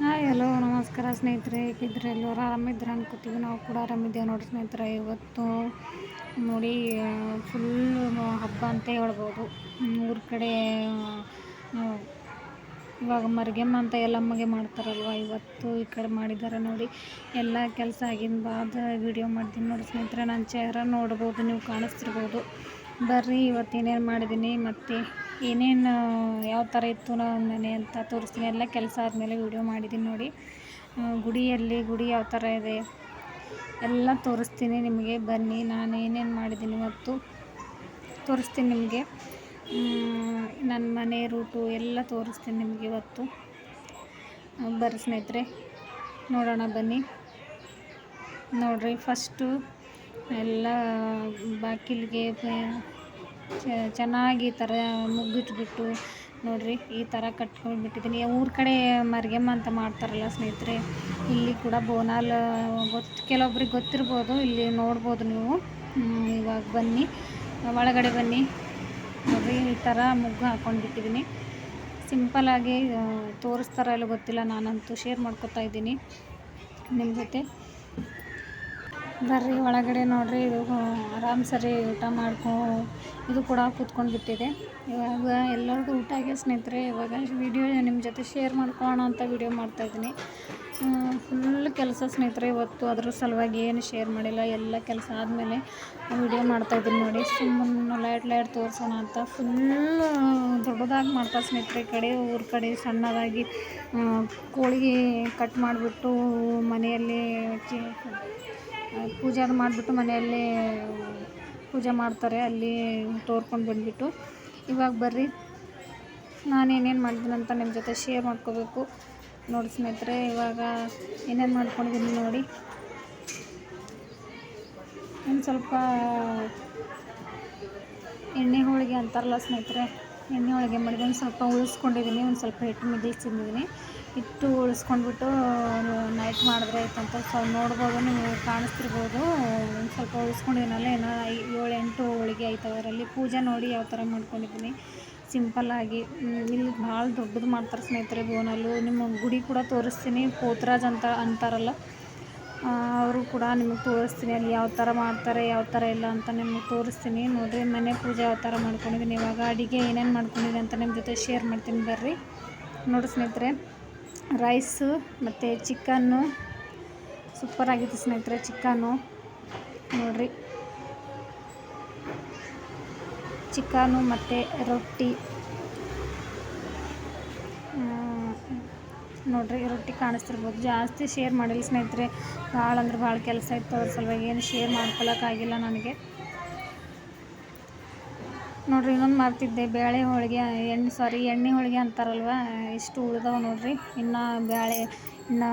Hi, hello, ನಮಸ್ಕಾರ ಸ್ನೇಹಿತರೆ ಹೇಗಿದ್ರೆ ಎಲ್ಲರೂ ಆರಾಮಿದ್ರೆ ಅನ್ಕೋತೀವಿ. ನಾವು ಕೂಡ ಆರಾಮಿದ್ದೇವೆ ನೋಡಿ ಸ್ನೇಹಿತರೆ, ಇವತ್ತು ನೋಡಿ ಫುಲ್ಲು ಹಬ್ಬ ಅಂತ ಹೇಳ್ಬೋದು. ಊರ ಕಡೆ ಇವಾಗ ಮರ್ಗೆಮ್ಮ ಅಂತ ಎಲ್ಲಮ್ಮಗೆ ಮಾಡ್ತಾರಲ್ವ? ಇವತ್ತು ಈ ಕಡೆ ಮಾಡಿದ್ದಾರೆ ನೋಡಿ. ಎಲ್ಲ ಕೆಲಸ ಆಗಿನ ಬಾದ ವಿಡಿಯೋ ಮಾಡ್ತೀನಿ ನೋಡಿ ಸ್ನೇಹಿತರೆ. ನನ್ನ ಚೇರ ನೋಡ್ಬೋದು, ನೀವು ಕಾಣಿಸ್ತಿರ್ಬೋದು. ಬರ್ರಿ, ಇವತ್ತು ಏನೇನು ಮಾಡಿದ್ದೀನಿ ಮತ್ತು ಏನೇನು ಯಾವ ಥರ ಇತ್ತು ನಾವು ಮನೆ ಅಂತ ತೋರಿಸ್ತೀನಿ. ಎಲ್ಲ ಕೆಲಸ ಆದಮೇಲೆ ವಿಡಿಯೋ ಮಾಡಿದ್ದೀನಿ ನೋಡಿ. ಗುಡಿಯಲ್ಲಿ ಗುಡಿ ಯಾವ ಥರ ಇದೆ, ಎಲ್ಲ ತೋರಿಸ್ತೀನಿ ನಿಮಗೆ. ಬನ್ನಿ, ನಾನು ಏನೇನು ಮಾಡಿದ್ದೀನಿ ಇವತ್ತು ತೋರಿಸ್ತೀನಿ ನಿಮಗೆ. ನನ್ನ ಮನೆ ರೂಟು ಎಲ್ಲ ತೋರಿಸ್ತೀನಿ ನಿಮಗೆ ಇವತ್ತು. ಬರ್ರಿ ಸ್ನೇಹಿತರೆ, ನೋಡೋಣ ಬನ್ನಿ. ನೋಡಿರಿ ಫಸ್ಟು ಎಲ್ಲ ಬಾಕಿಲಿಗೆ ಚೆನ್ನಾಗಿ ಈ ಥರ ಮುಗ್ಗಿಟ್ಬಿಟ್ಟು ನೋಡಿರಿ, ಈ ಥರ ಕಟ್ಕೊಂಡು ಬಿಟ್ಟಿದ್ದೀನಿ. ಊರ ಕಡೆ ಮರಿಯಮ್ಮ ಅಂತ ಮಾಡ್ತಾರಲ್ಲ ಸ್ನೇಹಿತರೆ, ಇಲ್ಲಿ ಕೂಡ ಬೋನಾಲ್ ಗೊತ್ತು ಕೆಲವೊಬ್ರಿಗೆ ಗೊತ್ತಿರ್ಬೋದು, ಇಲ್ಲಿ ನೋಡ್ಬೋದು ನೀವು. ಇವಾಗ ಬನ್ನಿ, ಒಳಗಡೆ ಬನ್ನಿ. ನೋಡಿರಿ, ಈ ಥರ ಮುಗ್ಗು ಹಾಕ್ಕೊಂಡು ಬಿಟ್ಟಿದ್ದೀನಿ. ಸಿಂಪಲಾಗಿ ತೋರಿಸ್ತಾರ ಇಲ್ಲ ಗೊತ್ತಿಲ್ಲ, ನಾನಂತೂ ಶೇರ್ ಮಾಡ್ಕೊತಾ ಇದ್ದೀನಿ. ನಿಮ್ಮ ಜೊತೆ ಬರ್ರಿ ಒಳಗಡೆ ನೋಡ್ರಿ, ಇದು ಆರಾಮ್ ಸರಿ ಊಟ ಮಾಡ್ಕೊ, ಇದು ಕೂಡ ಕೂತ್ಕೊಂಡು ಬಿಟ್ಟಿದೆ. ಇವಾಗ ಎಲ್ಲರಿಗೂ ಊಟ ಆಗಿ ಸ್ನೇಹಿತರೆ, ಇವಾಗ ವಿಡಿಯೋ ನಿಮ್ಮ ಜೊತೆ ಶೇರ್ ಮಾಡ್ಕೊಳ್ಳೋಣ ಅಂತ ವಿಡಿಯೋ ಮಾಡ್ತಾಯಿದ್ದೀನಿ ಫುಲ್ ಕೆಲಸ ಸ್ನೇಹಿತರೆ, ಇವತ್ತು ಅದ್ರ ಸಲುವಾಗಿ ಏನು ಶೇರ್ ಮಾಡಿಲ್ಲ, ಎಲ್ಲ ಕೆಲಸ ಆದಮೇಲೆ ವಿಡಿಯೋ ಮಾಡ್ತಾಯಿದ್ದೀನಿ ನೋಡಿ. ಸುಮ್ಮನೆ ಲೈಟ್ ಲೈಟ್ ತೋರಿಸೋಣ ಅಂತ. ಫುಲ್ ದೊಡ್ಡದಾಗಿ ಮಾಡ್ತಾ ಸ್ನೇಹಿತರೆ, ಕಡೆ ಊರ, ಕಡೆ ಸಣ್ಣದಾಗಿ ಕೋಳಿಗೆ ಕಟ್ ಮಾಡಿಬಿಟ್ಟು ಮನೆಯಲ್ಲಿ ಪೂಜೆ ಮಾಡಿಬಿಟ್ಟು ಮನೆಯಲ್ಲಿ ಪೂಜೆ ಮಾಡ್ತಾರೆ, ಅಲ್ಲಿ ತೋರ್ಕೊಂಡು ಬಂದುಬಿಟ್ಟು. ಇವಾಗ ಬರ್ರಿ. ನಾನು ಏನೇನು ಮಾಡಿದ್ದೀನಿ ಅಂತ ನಿಮ್ಮ ಜೊತೆ ಶೇರ್ ಮಾಡ್ಕೋಬೇಕು. ನೋಡಿ ಸ್ನೇಹಿತರೆ, ಇವಾಗ ಏನೇನು ಮಾಡ್ಕೊಂಡಿದ್ದೀನಿ ನೋಡಿ. ಇನ್ನು ಸ್ವಲ್ಪ ಎಣ್ಣೆ ಹೋಳಿಗೆ ಅಂತಾರಲ್ಲ ಸ್ನೇಹಿತರೆ, ಎಣ್ಣೆ ಹೋಳಿಗೆ ಮಾಡಿದೆ ಒಂದು ಸ್ವಲ್ಪ ಉಳಿಸ್ಕೊಂಡಿದ್ದೀನಿ, ಒಂದು ಸ್ವಲ್ಪ ಹಿಟ್ಟು ಮಿದ್ದಿಸಿ ತಿಂದಿದ್ದೀನಿ. ಹಿಟ್ಟು ಉಳಿಸ್ಕೊಂಡ್ಬಿಟ್ಟು ನೈಟ್ ಮಾಡಿದ್ರೆ ಆಯ್ತಂತ. ಸ್ವಲ್ಪ ನೋಡ್ಬೋದು, ನೀವು ಕಾಣಿಸ್ತಿರ್ಬೋದು. ಒಂದು ಸ್ವಲ್ಪ ಉಳಿಸ್ಕೊಂಡಿದ್ದೀನಲ್ಲ ಏನೋ ಏಳು ಎಂಟು ಹೋಳಿಗೆ ಆಯ್ತವೆ ಅದರಲ್ಲಿ. ಪೂಜೆ ನೋಡಿ ಯಾವ ಥರ ಮಾಡ್ಕೊಂಡಿದ್ದೀನಿ. ಸಿಂಪಲ್ಲಾಗಿ ಇಲ್ಲಿ ಭಾಳ ದೊಡ್ಡದು ಮಾಡ್ತಾರೆ ಸ್ನೇಹಿತರೆ ಬೋನಲ್ಲು. ನಿಮ್ಮ ಗುಡಿ ಕೂಡ ತೋರಿಸ್ತೀನಿ. ಪೋತ್ರಾಜ್ ಅಂತ ಅಂತಾರಲ್ಲ. ಅವರು ಕೂಡ ನಿಮಗೆ ತೋರಿಸ್ತೀನಿ ಅಲ್ಲಿ ಯಾವ ಥರ ಮಾಡ್ತಾರೆ, ಯಾವ ಥರ ಇಲ್ಲ ಅಂತ ನಿಮಗೆ ತೋರಿಸ್ತೀನಿ. ನೋಡಿರಿ, ಮನೆ ಪೂಜೆ ಯಾವ ಥರ ಮಾಡ್ಕೊಂಡಿದ್ದೀನಿ. ಇವಾಗ ಅಡುಗೆ ಏನೇನು ಮಾಡ್ಕೊಂಡಿದ್ದೀನಿ ಅಂತ ನಿಮ್ಮ ಜೊತೆ ಶೇರ್ ಮಾಡ್ತೀನಿ ಬರ್ರಿ. ನೋಡಿ ಸ್ನೇಹಿತರೆ. ರೈಸು ಮತ್ತು ಚಿಕನ್ನು. ಸೂಪರಾಗಿತ್ತು ಸ್ನೇಹಿತರೆ ಚಿಕನ್ನು. ನೋಡಿರಿ. ಚಿಕನು ಮತ್ತು ರೊಟ್ಟಿ. ನೋಡ್ರಿ ರೊಟ್ಟಿ ಕಾಣಿಸ್ತಿರ್ಬೋದು. ಜಾಸ್ತಿ ಶೇರ್ ಮಾಡಿಲ್ಲ ಸ್ನೇಹಿತರೆ. ಭಾಳ ಅಂದ್ರೆ ಭಾಳ ಕೆಲಸ ಇತ್ತು. ಅದ್ರ ಸಲುವಾಗಿ ಏನು ಶೇರ್ ಮಾಡ್ಕೊಳಕ್ಕಾಗಿಲ್ಲ ನನಗೆ. ನೋಡ್ರಿ ಇನ್ನೊಂದು ಮಾಡ್ತಿದ್ದೆ ಬೇಳೆ ಹೋಳಿಗೆ ಎಣ್ಣೆ ಸಾರಿ ಎಣ್ಣೆ ಹೋಳಿಗೆ ಅಂತಾರಲ್ವ ಇಷ್ಟು ಉಳ್ದವ ನೋಡ್ರಿ ಇನ್ನು ಬೇಳೆ ಇನ್ನು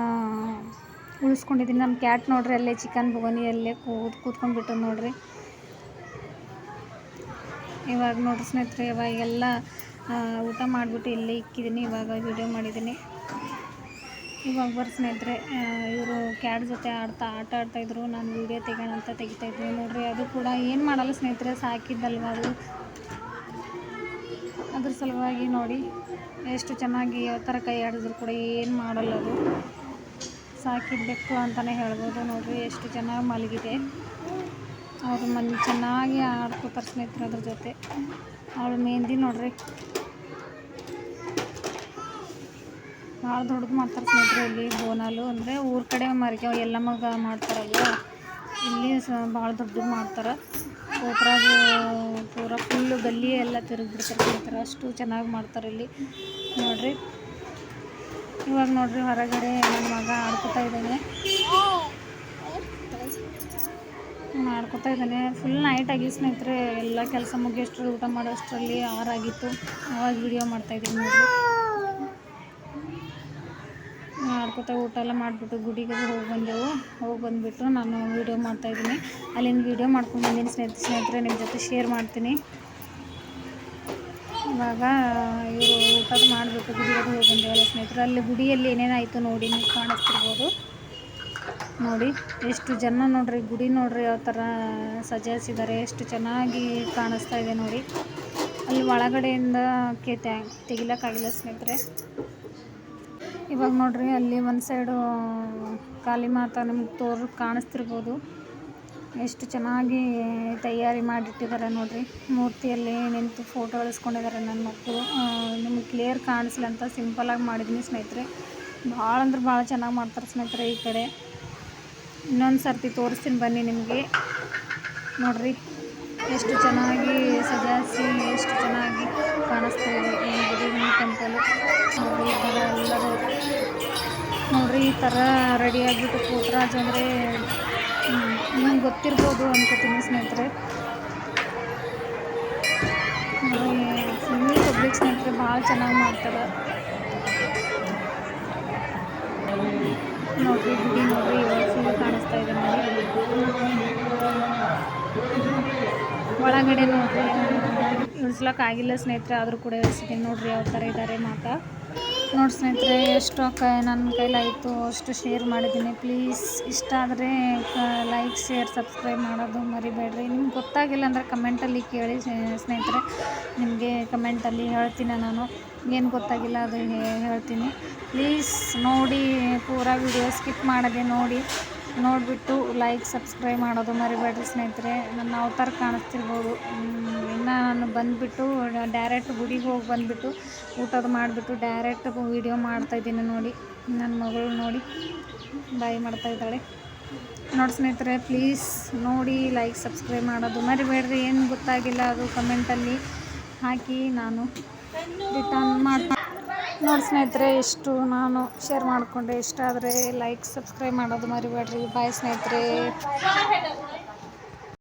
ಉಳಿಸ್ಕೊಂಡಿದ್ದೀನಿ ನಮ್ಮ ಕ್ಯಾಟ್ ನೋಡ್ರಿ ಅಲ್ಲೇ ಚಿಕನ್ ಬೊಗನಿಯಲ್ಲೇ ಕೂತ್ ಕೂತ್ಕೊಂಡ್ಬಿಟ್ಟು ನೋಡ್ರಿ. ಇವಾಗ ನೋಡ್ರಿ ಸ್ನೇಹಿತರೆ ಇವಾಗ ಎಲ್ಲ ಆ, ಊಟ ಮಾಡಿಬಿಟ್ಟು ಇಲ್ಲೇ ಇಕ್ಕಿದ್ದೀನಿ ಇವಾಗ ವಿಡಿಯೋ ಮಾಡಿದ್ದೀನಿ ಇವಾಗ ಬರ್ ಸ್ನೇಹಿತರೆ ಇವರು ಕ್ಯಾಡ್ ಜೊತೆ ಆಡ್ತಾ, ಆಟ ಆಡ್ತಾಯಿದ್ರು ನಾನು ವೀಡಿಯೋ ತೆಗೋಣ ಅಂತ ತೆಗಿತಾಯಿದ್ವಿ ನೋಡ್ರಿ, ಅದು ಕೂಡ ಏನು ಮಾಡಲ್ಲ ಸ್ನೇಹಿತರೆ, ಸಾಕಿದ್ದಲ್ವ ಅದು? ಅದ್ರ ಸಲುವಾಗಿ ನೋಡಿ, ಎಷ್ಟು ಚೆನ್ನಾಗಿ ಯಾವ ಥರ ಕೈ ಆಡಿದ್ರು ಕೂಡ ಏನು ಮಾಡಲ್ಲ ಅದು. ಸಾಕಿರಬೇಕು ಅಂತಲೇ ಹೇಳ್ಬೋದು. ನೋಡಿರಿ, ಎಷ್ಟು ಚೆನ್ನಾಗಿ ಮಲಗಿದೆ. ಅವರು ಮನ್ ಚೆನ್ನಾಗಿ ಆಡ್ಕೋತಾರೆ ಸ್ನೇಹಿತರೆ ಅದ್ರ ಜೊತೆ. ಅವಳು ಮೆಹಂದಿ ನೋಡ್ರಿ. ಭಾಳ ದೊಡ್ಡದು ಮಾಡ್ತಾರೆ ಸ್ನೇಹಿತರೆ, ಇಲ್ಲಿ ಬೋನಾಲು. ಅಂದರೆ ಊರ ಕಡೆ ಮರ್ಗೆ ಎಲ್ಲ ಮಗ ಮಾಡ್ತಾರಲ್ಲ ಇಲ್ಲಿ ಸ ಭಾಳ ದೊಡ್ಡದು ಮಾಡ್ತಾರೆ. ಪೋತ್ರಾಜ ಪೂರ ಫುಲ್ಲು ಗಲ್ಲಿ ಎಲ್ಲ ತಿರುಗಿಬಿಡ್ತಾರೆ ಸ್ನೇಹಿತರೆ. ಅಷ್ಟು ಚೆನ್ನಾಗಿ ಮಾಡ್ತಾರೆ ಇಲ್ಲಿ. ನೋಡ್ರಿ. ಇವಾಗ ನೋಡ್ರಿ ಹೊರಗಡೆ ನನ್ನ ಮಗ ಆಡ್ಕೊತಾ ಇದ್ದಾನೆ. ಮಾಡ್ಕೊತಾ ಇದ್ದಾನೆ. ಫುಲ್ ನೈಟ್ ಆಗಿ ಸ್ನೇಹಿತರೆ, ಎಲ್ಲ ಕೆಲಸ ಮುಗಿಯೋಷ್ಟರಲ್ಲಿ ಊಟ ಮಾಡೋಷ್ಟರಲ್ಲಿ ಆರಾಗಿತ್ತು ಅವಾಗ ವಿಡಿಯೋ ಮಾಡ್ತಾಯಿದ್ದೀನಿ ನೋಡ್ರಿ. ಮಾಡ್ಕೊತಾ ಊಟ ಎಲ್ಲ ಮಾಡಿಬಿಟ್ಟು ಗುಡಿಗೆ ಹೋಗಿ ಬಂದೆವು. ಹೋಗಿ ಬಂದುಬಿಟ್ಟು ನಾನು ವೀಡಿಯೋ ಮಾಡ್ತಾಯಿದ್ದೀನಿ ಅಲ್ಲಿಂದ ವೀಡಿಯೋ ಮಾಡ್ಕೊಂಡು ಬಂದೀನಿ ಸ್ನೇಹಿತ, ಸ್ನೇಹಿತರೆ ನಿಮ್ಮ ಜೊತೆ ಶೇರ್ ಮಾಡ್ತೀನಿ. ಇವಾಗ ಇವರು ಊಟದ ಮಾಡಿಬಿಟ್ಟು ಗುಡಿಗೆ ಹೋಗಿ ಬಂದೆವಲ್ಲ ಸ್ನೇಹಿತರೆ, ಅಲ್ಲಿ ಗುಡಿಯಲ್ಲಿ ಏನೇನಾಯಿತು ನೋಡಿ ನೀವು ಕಾಣಿಸ್ತಿರ್ಬೋದು. ನೋಡಿ, ಎಷ್ಟು ಜನ ನೋಡ್ರಿ, ಗುಡಿ ನೋಡ್ರಿ, ಯಾವ ಥರ ಸಜಾಯಿಸಿದ್ದಾರೆ ಎಷ್ಟು ಚೆನ್ನಾಗಿ ಕಾಣಿಸ್ತಾ ಇದೆ ನೋಡಿ. ಅಲ್ಲಿ ಒಳಗಡೆಯಿಂದ ಕೆ ತೆಗಿಲಕ್ಕಾಗಿಲ್ಲ ಸ್ನೇಹಿತರೆ. ಇವಾಗ ನೋಡ್ರಿ, ಅಲ್ಲಿ ಒಂದು ಸೈಡು ಖಾಲಿ ಮಾತಾ ನಿಮ್ಗೆ ತೋರ್, ಕಾಣಿಸ್ತಿರ್ಬೋದು. ಎಷ್ಟು ಚೆನ್ನಾಗಿ ತಯಾರಿ ಮಾಡಿಟ್ಟಿದ್ದಾರೆ ನೋಡ್ರಿ. ಮೂರ್ತಿಯಲ್ಲಿ ನಿಂತು ಫೋಟೋ ಇಳಿಸ್ಕೊಂಡಿದ್ದಾರೆ ನನ್ನ ಮಕ್ಕಳು ನಿಮ್ಗೆ ಕ್ಲಿಯರ್ ಕಾಣಿಸ್ಲಿ ಅಂತ ಸಿಂಪಲಾಗಿ ಮಾಡಿದ್ದೀನಿ ಸ್ನೇಹಿತರೆ. ಭಾಳ ಅಂದ್ರೆ ಭಾಳ ಚೆನ್ನಾಗಿ ಮಾಡ್ತಾರೆ ಸ್ನೇಹಿತರೆ ಈ ಕಡೆ. ಇನ್ನೊಂದು ಸರ್ತಿ ತೋರಿಸ್ತೀನಿ ಬನ್ನಿ ನಿಮಗೆ. ನೋಡ್ರಿ. ಎಷ್ಟು ಚೆನ್ನಾಗಿ ಸಜಾಯಿಸಿ, ಎಷ್ಟು ಚೆನ್ನಾಗಿ ಕಾಣಿಸ್ತಾ ಇದೆ ಈ ಟೆಂಪಲ್ ಈ ಥರ ಎಲ್ಲರೂ ನೋಡ್ರಿ, ಈ ಥರ ರೆಡಿಯಾಗಿಬಿಟ್ಟು ಪೋಟ್ರಾಜ್ ಅಂದರೆ ನಿಮ್ಗೆ ಗೊತ್ತಿರ್ಬೋದು ಅನ್ಕೋತೀನಿ ಸ್ನೇಹಿತರೆ. ಫುಲ್ ಪಬ್ಲಿಕ್ ಸ್ನೇಹಿತರೆ ಭಾಳ ಚೆನ್ನಾಗಿ ಮಾಡ್ತಾರೆ. ನೋಡ್ರಿ, ಗುಡಿ ಇವಾಗ ಫುಲ್ ಕಾಣಿಸ್ತಾ ಇದೆ ನೋಡಿ ಒಳಗಡೆ ನೋಡ್ರಿ. ಇಳಿಸ್ಲಕ್ಕೆ ಆಗಿಲ್ಲ ಸ್ನೇಹಿತರೆ, ಆದರೂ ಕೂಡ ಇಳಿಸಿದ್ದೀನಿ ನೋಡ್ರಿ ಯಾವ ಥರ ಇದ್ದಾರೆ ಮಾತಾ. ನೋಡಿ ಸ್ನೇಹಿತರೆ, ಎಷ್ಟು ನನ್ನ ಕೈಲಾಯಿತು, ಅಷ್ಟು ಶೇರ್ ಮಾಡಿದ್ದೀನಿ ಪ್ಲೀಸ್ ಇಷ್ಟ ಆದರೆ ಲೈಕ್ ಶೇರ್ ಸಬ್ಸ್ಕ್ರೈಬ್ ಮಾಡೋದು ಮರಿಬೇಡ್ರಿ. ನಿಮ್ಗೆ ಗೊತ್ತಾಗಿಲ್ಲ ಅಂದರೆ ಕಮೆಂಟಲ್ಲಿ ಕೇಳಿ ಸ್ನೇಹಿತರೆ. ನಿಮಗೆ ಕಮೆಂಟಲ್ಲಿ ಹೇಳ್ತೀನಿ ನಾನು. ಏನು ಗೊತ್ತಾಗಿಲ್ಲ ಅದು ಹೇಳ್ತೀನಿ. ಪ್ಲೀಸ್ ನೋಡಿ, ಪೂರಾ ವಿಡಿಯೋ ಸ್ಕಿಪ್ ಮಾಡದೆ ನೋಡಿ. ನೋಡಿಬಿಟ್ಟು ಲೈಕ್ ಸಬ್ಸ್ಕ್ರೈಬ್ ಮಾಡೋದು ಮರಿಬೇಡ್ರಿ ಸ್ನೇಹಿತರೆ. ನನ್ನ ಅವತಾರ ಕಾಣಿಸ್ತಿರ್ಬೋದು. ಇನ್ನು ನಾನು ಬಂದುಬಿಟ್ಟು ಡೈರೆಕ್ಟ್ ಗುಡಿಗೆ ಹೋಗಿ ಬಂದುಬಿಟ್ಟು ಊಟದ ಮಾಡಿಬಿಟ್ಟು ಡೈರೆಕ್ಟ್ ವೀಡಿಯೋ ಮಾಡ್ತಾಯಿದ್ದೀನಿ ನೋಡಿ. ನನ್ನ ಮಗಳು ನೋಡಿ. ಬಾಯಿ ಮಾಡ್ತಾ ಇದ್ದಾಳೆ. ನೋಡಿ ಸ್ನೇಹಿತರೆ ಪ್ಲೀಸ್ ನೋಡಿ ಲೈಕ್ ಸಬ್ಸ್ಕ್ರೈಬ್ ಮಾಡೋದು ಮರಿಬೇಡ್ರಿ. ಏನು ಗೊತ್ತಾಗಿಲ್ಲ ಅದು ಕಮೆಂಟಲ್ಲಿ ಹಾಕಿ ನಾನು ರಿಟರ್ನ್ ಮಾಡ್ತಾ ನೋಡಿ ಸ್ನೇಹಿತರೆ ಇಷ್ಟು ನಾನು ಶೇರ್ ಮಾಡಿಕೊಂಡೆ. ಇಷ್ಟ ಆದರೆ ಲೈಕ್ ಸಬ್ಸ್ಕ್ರೈಬ್ ಮಾಡೋದು ಮರಿಬೇಡ್ರಿ. ಬಾಯ್ ಸ್ನೇಹಿತರೆ.